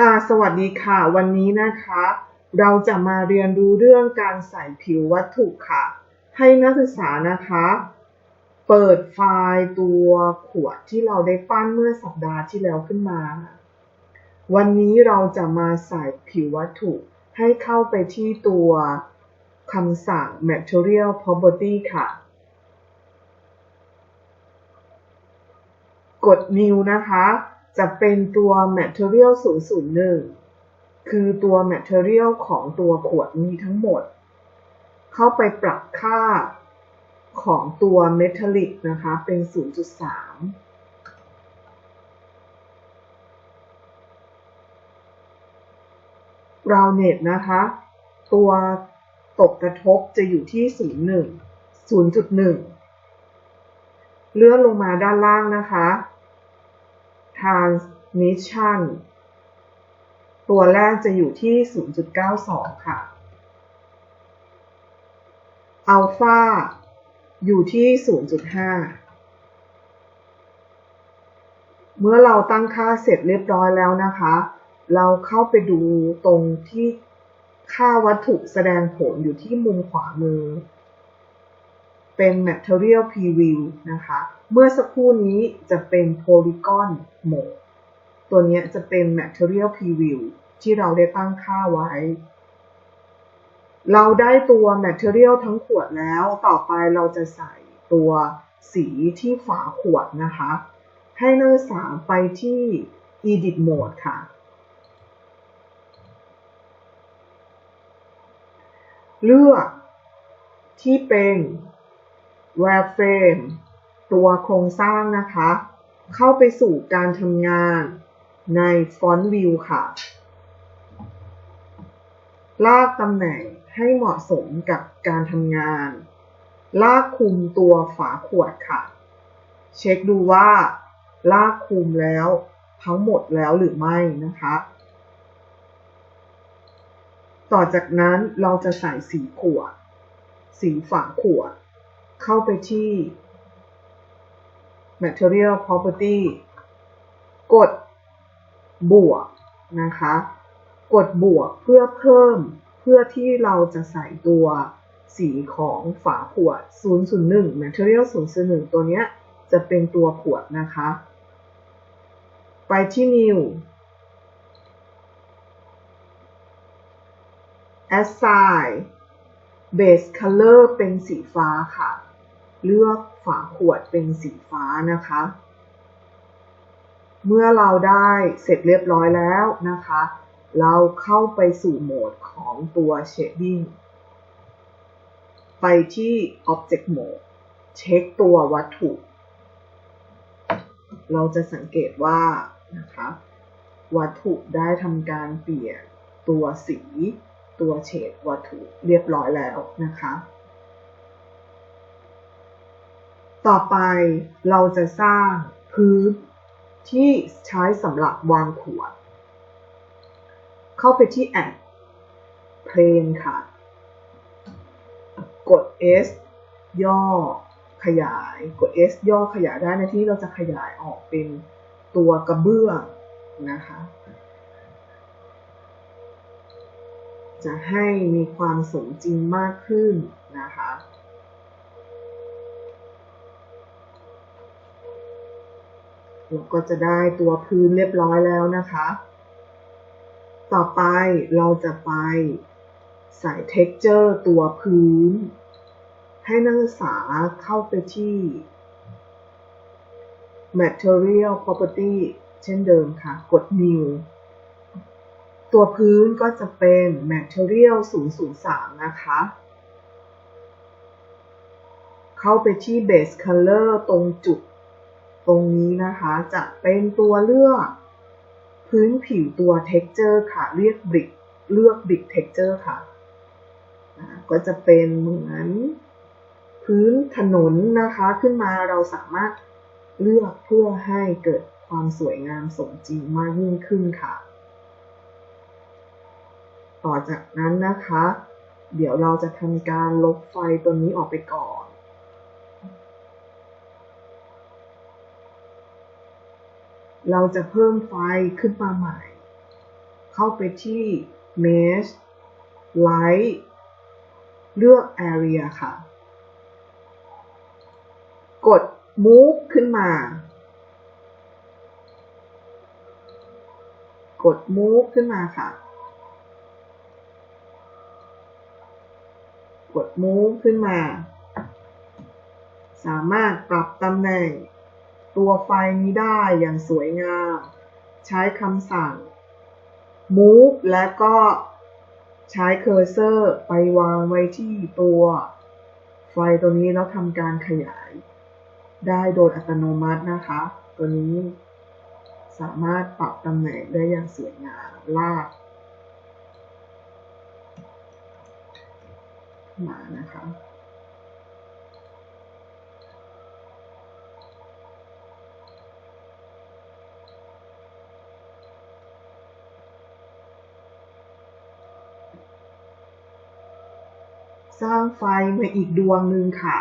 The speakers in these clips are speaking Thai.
ค่ะ สวัสดีค่ะ วันนี้นะคะ เราจะมาเรียนรู้เรื่องการใส่ผิววัตถุค่ะ ให้นักศึกษานะคะ เปิดไฟล์ตัวขวดที่เราได้ปั้นเมื่อสัปดาห์ที่แล้วขึ้นมา วันนี้เราจะมาใส่ผิววัตถุให้เข้าไปที่ตัวคำสั่ง material property ค่ะ กด new นะคะ จะเป็นตัว material 001 คือตัว material ของตัวขวดนี้ทั้งหมด เข้าไปปรับค่าของตัว metallic นะคะ เป็น 0.3ราวเน็ตนะคะ ตัวตกกระทบจะอยู่ที่ 01 0.1 เลื่อนลงมาด้านล่างนะคะ transmission ตัวแรกจะอยู่ที่ 0.92 ค่ะ alpha อยู่ที่ 0.5 เมื่อเราตั้งค่าเสร็จเรียบร้อยแล้วนะคะ เราเข้าไปดูตรงที่ค่าวัตถุแสดงผลอยู่ที่มุมขวามือ เป็น material preview นะคะ เมื่อสักครู่นี้จะเป็น polygon mode ตัวนี้จะเป็น material preview ที่เราได้ตั้งค่าไว้ เราได้ตัว material ทั้งขวดแล้ว ต่อไปเราจะใส่ตัวสีที่ฝาขวดนะคะ ให้นักศึกษาไปที่ edit mode ค่ะ เลือกที่เป็น wireframe ตัวโครงสร้างนะคะ เข้าไปสู่การทำงานใน Font View ค่ะ ลากตำแหน่งให้เหมาะสมกับการทำงาน ลากคุมตัวฝาขวดค่ะ เช็คดูว่า ลากคุมแล้วทั้งหมดแล้วหรือไม่นะคะ ต่อจากนั้นเราจะใส่สีขวด สีฝาขวด เข้าไปที่ material property กดบวกนะคะ กดบวกเพื่อเพิ่มเพื่อที่เราจะใส่ตัวสีของฝาขวด 001 material 001 ตัวเนี้ยจะเป็นตัวขวดนะคะ ไปที่ new assign base color เป็นสีฟ้าค่ะ เลือกฝาขวดเป็นสีฟ้านะคะ เมื่อเราได้เสร็จเรียบร้อยแล้วนะคะ เราเข้าไปสู่โหมดของตัว shading ไปที่ object mode เช็คตัววัตถุ เราจะสังเกตว่านะคะวัตถุได้ทำการเปลี่ยนตัวสี ตัวเฉดวัตถุเรียบร้อยแล้วนะคะ ต่อไปเราจะสร้างพื้นที่ใช้สำหรับวางขวด เข้าไปที่ add plane ค่ะ กด S ย่อขยาย กด S ย่อขยายได้ในที่เราจะขยายออกเป็นตัวกระเบื้องนะคะ จะให้มีความสมจริงมากขึ้นนะคะ เราก็จะได้ตัวพื้นเรียบร้อยแล้วนะคะ ต่อไปเราจะไปใส่ texture ตัวพื้น ให้นักศึกษาเข้าไปที่ material property เช่นเดิมค่ะ กด new ตัวพื้นก็จะเป็น material 003 นะคะ เข้าไปที่ base color ตรงจุด ตรงนี้นะคะจะเป็นตัวเลือก พื้นผิวตัว texture ค่ะ เรียก brick เลือก brick texture ค่ะ ก็จะเป็นเหมือนพื้นถนนนะคะขึ้นมาเราสามารถเลือกเพื่อให้เกิดความสวยงามสมจริงมากยิ่งขึ้นค่ะ ต่อจากนั้นนะคะ เดี๋ยวเราจะทำการลบไฟตัวนี้ออกไปก่อน เราจะเพิ่มไฟขึ้นมาใหม่ เข้าไปที่ Mesh Light เลือก Area ค่ะ กด Move ขึ้นมา กด Move ขึ้นมาค่ะ กด Move ขึ้นมา สามารถปรับตำแหน่ง ตัวไฟนี้ได้อย่างสวยงาม ใช้คำสั่ง move และก็ใช้เคอร์เซอร์ไปวางไว้ที่ตัวไฟตัวนี้แล้วทำการขยาย ได้โดยอัตโนมัตินะคะ ตัวนี้สามารถปรับตำแหน่งได้อย่างสวยงามลากมานะคะ สร้างไฟมาอีกดวงหนึ่งค่ะ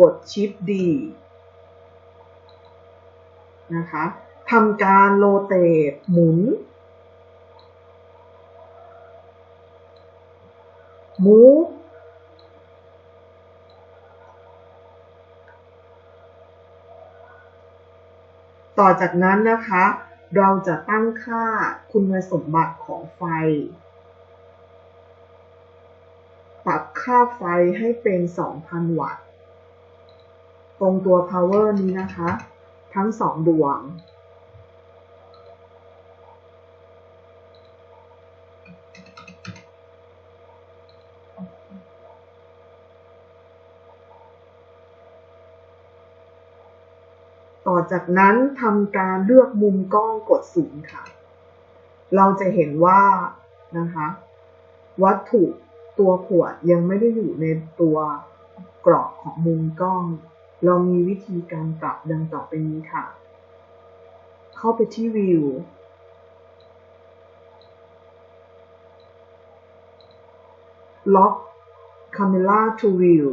กดชิปดีนะคะทำการโรเตทหมุน move ต่อจากนั้นนะคะ เราจะตั้งค่าคุณสมบัติของไฟ ปรับค่าไฟให้เป็น 2,000 วัตต์ ตรงตัว power นี้นะคะ ทั้งสองดวง ต่อจากนั้นทำการเลือกมุมกล้องกดศูนย์ค่ะ เราจะเห็นว่านะคะ วัตถุ ตัวขวดยังไม่ได้อยู่ในตัวกรอบของมุมกล้อง เรามีวิธีการปรับดังต่อไปนี้ค่ะ เข้าไปที่วิวล็อก Camera to View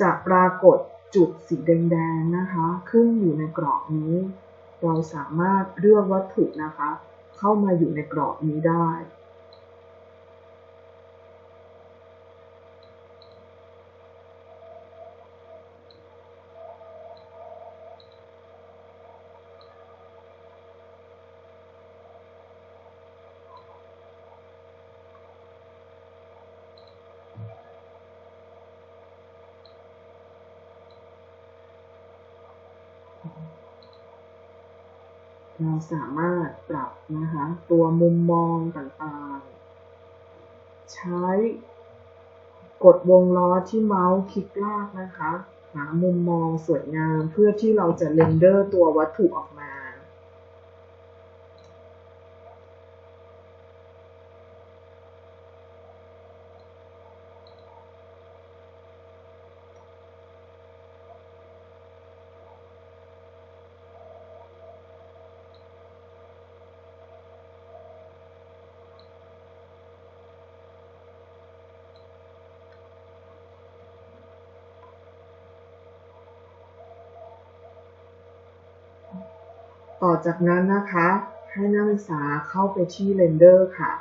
จะปรากฏจุดสีแดงๆนะคะ ขึ้นอยู่ในกรอบนี้ เราสามารถเลือกวัตถุนะคะ เข้ามาอยู่ในกรอบนี้ได้ เราสามารถปรับนะคะตัวมุมมองต่างๆ ใช้กดวงล้อที่เมาส์คลิกลากนะคะ หามุมมองสวยงามเพื่อที่เราจะเรนเดอร์ตัววัตถุออกมา ต่อจากนั้นนะคะ ให้นักศึกษาเข้าไปที่ Render ค่ะ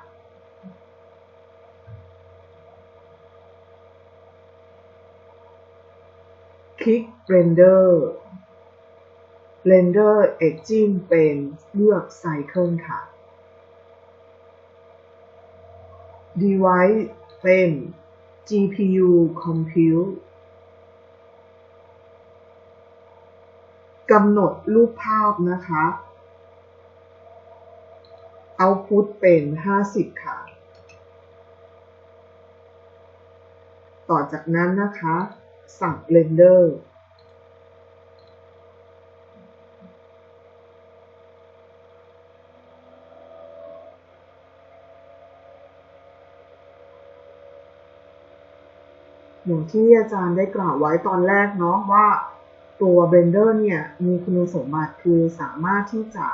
คลิก Render Render Engine เป็นเลือก Cycle ค่ะ Device เป็น GPU Compute กำหนดรูปภาพนะคะ Output เป็น 50 ค่ะ ต่อจากนั้นนะคะ สั่ง Render อย่างที่อาจารย์ได้กล่าวไว้ตอนแรกเนาะว่า ตัว Blender เนี่ยมีคุณสมบัติคือสามารถที่จะ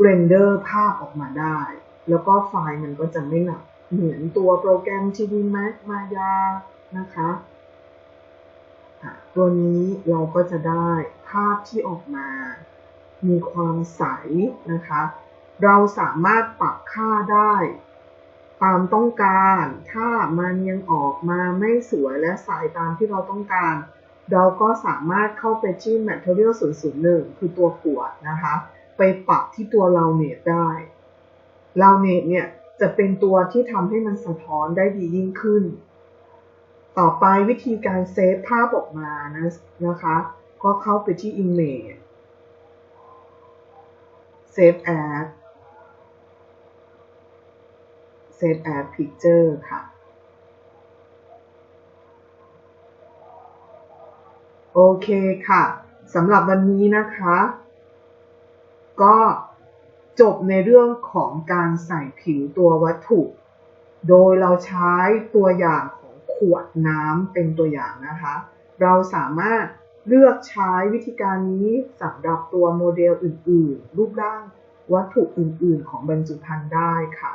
เรนเดอร์ภาพออกมาได้ แล้วก็ไฟล์มันก็จะไม่หนักเหมือนตัวโปรแกรม 3D Max Maya นะคะอะตัวนี้เราก็จะได้ภาพที่ออกมา มีความใสนะคะ เราสามารถปรับค่าได้ ตามต้องการ ถ้ามันยังออกมาไม่สวยและใสตามที่เราต้องการ เราก็สามารถเข้าไปที่ Material 001 คือตัวขวดนะคะ ไปปรับที่ตัวเราเนตได้เราเนตเนี่ยจะเป็นตัวที่ทำให้มันสะท้อนได้ดียิ่งขึ้น ต่อไปวิธีการเซฟภาพออกมานะนะคะ ก็เข้าไปที่ Image Save as Save as Picture ค่ะ โอเคค่ะสำหรับวันนี้นะคะ ก็จบในเรื่องของการใส่ผิวตัววัตถุ โดยเราใช้ตัวอย่างของขวดน้ำเป็นตัวอย่างนะคะ เราสามารถเลือกใช้วิธีการนี้สำหรับตัวโมเดลอื่นๆ รูปร่างวัตถุอื่นๆ ของบรรจุภัณฑ์ได้ค่ะ